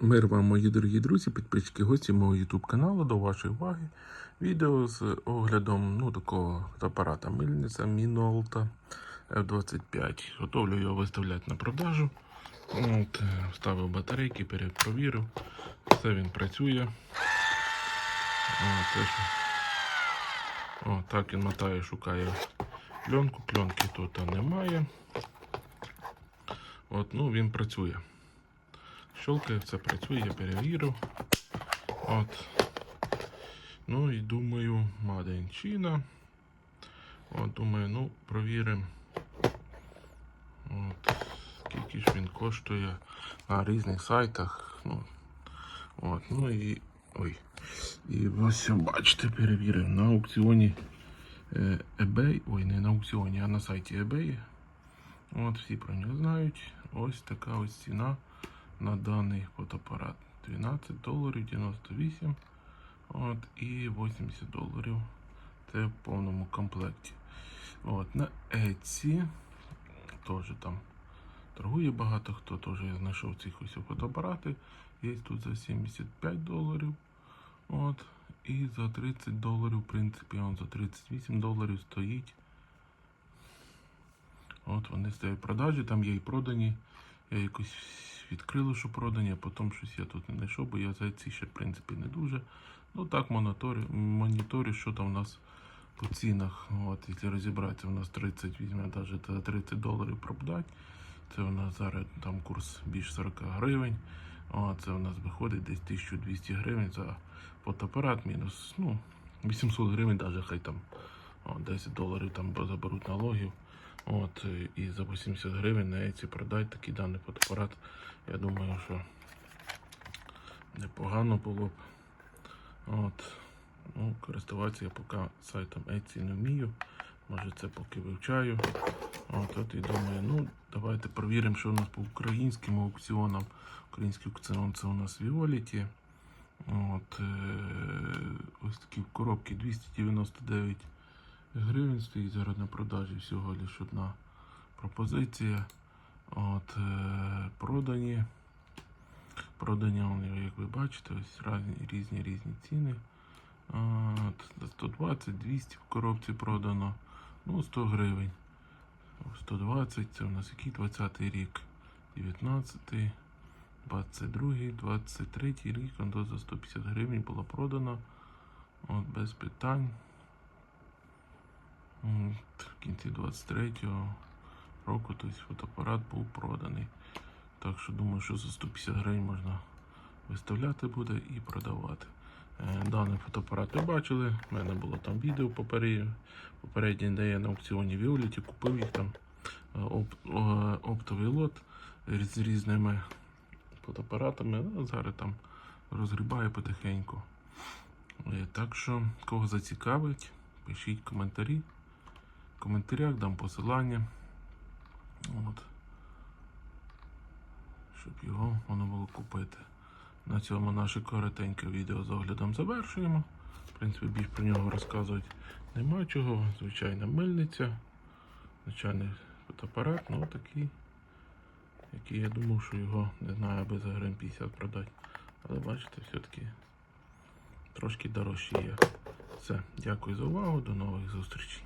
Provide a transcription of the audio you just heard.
Мир вам, мої дорогі друзі, підписчики, гості мого YouTube каналу. До вашої уваги. Відео з оглядом ну, такого апарата мильниця Minolta F25. Готовлю його виставляти на продажу. От, е, вставив батарейки, перепровірив. Все він працює. О, це. О, так він мотає, шукає пленку. Пленки тут немає. От, ну, він працює. Щелкає, все працює, я перевірив. От. Ну і думаю, China. От, думаю, ну, провіримо. От. Скільки ж він коштує на різних сайтах. Ну, от, ну і. Ой. І ось бачите, перевірив на аукціоні е, eBay. Ой, не на аукціоні, а на сайті eBay. От, всі про нього знають. Ось така ось ціна на даний фотоапарат. 12 доларів 98 от, і 80 доларів. Це в повному комплекті. От, на Etsy теж там торгує багато хто теж я знайшов ці фотоапарати. Є тут за 75 доларів. От, і за 30 доларів, в принципі, он за 38 доларів стоїть. От вони стоять в продажі, там є і продані. Я якось відкрили, що продані, а потім щось я тут не знайшов, бо я за ці ще в принципі не дуже. Ну так, моніторю, моніторю що там у нас по цінах. От, якщо розібратися, у нас 30, візьме навіть 30 доларів продати. Це у нас зараз там курс більш 40 гривень. О, це у нас виходить десь 1200 гривень за фотоапарат, мінус ну, 800 гривень, навіть хай там о, 10 доларів там заберуть налогів. От, е, і за 80 гривень на ці продати такий даний фотоапарат. Я думаю, що непогано було б. От, ну, користуватися я поки сайтом Etsy не вмію. Може це поки вивчаю. От, от і думаю, ну давайте перевіримо, що у нас по українським аукціонам. Український аукціон це у нас Violet. От, е, ось такі коробки 299 гривень стоїть зараз на продажі всього лише одна пропозиція. От, е, продані. Продані вони, як ви бачите, ось різні різні, різні ціни. От, за 120, 200 в коробці продано. Ну, 100 гривень. 120, це у нас який 20 рік, 19, 22, 23 рік, воно за 150 гривень було продано. От, без питань. В кінці 23-го року тобто фотоапарат був проданий. Так що думаю, що за 150 гривень можна виставляти буде і продавати. Е, Даний фотоапарат ви бачили. У мене було там відео попереднє, де я на аукціоні Віоліті купив їх там е, оп, оптовий лот з різними фотоапаратами. Ну, зараз там розгрібаю потихеньку. Е, Так що, кого зацікавить, пишіть коментарі. В коментарях дам посилання. От. Щоб його воно було купити. На цьому наше коротеньке відео з оглядом завершуємо. В принципі, більш про нього розказувати нема чого. Звичайна мильниця, звичайний фотоапарат, ну такий, який я думав, що його не знаю, аби за гривень 50 продати. Але бачите, все-таки трошки дорожче є. Все, дякую за увагу, до нових зустрічей.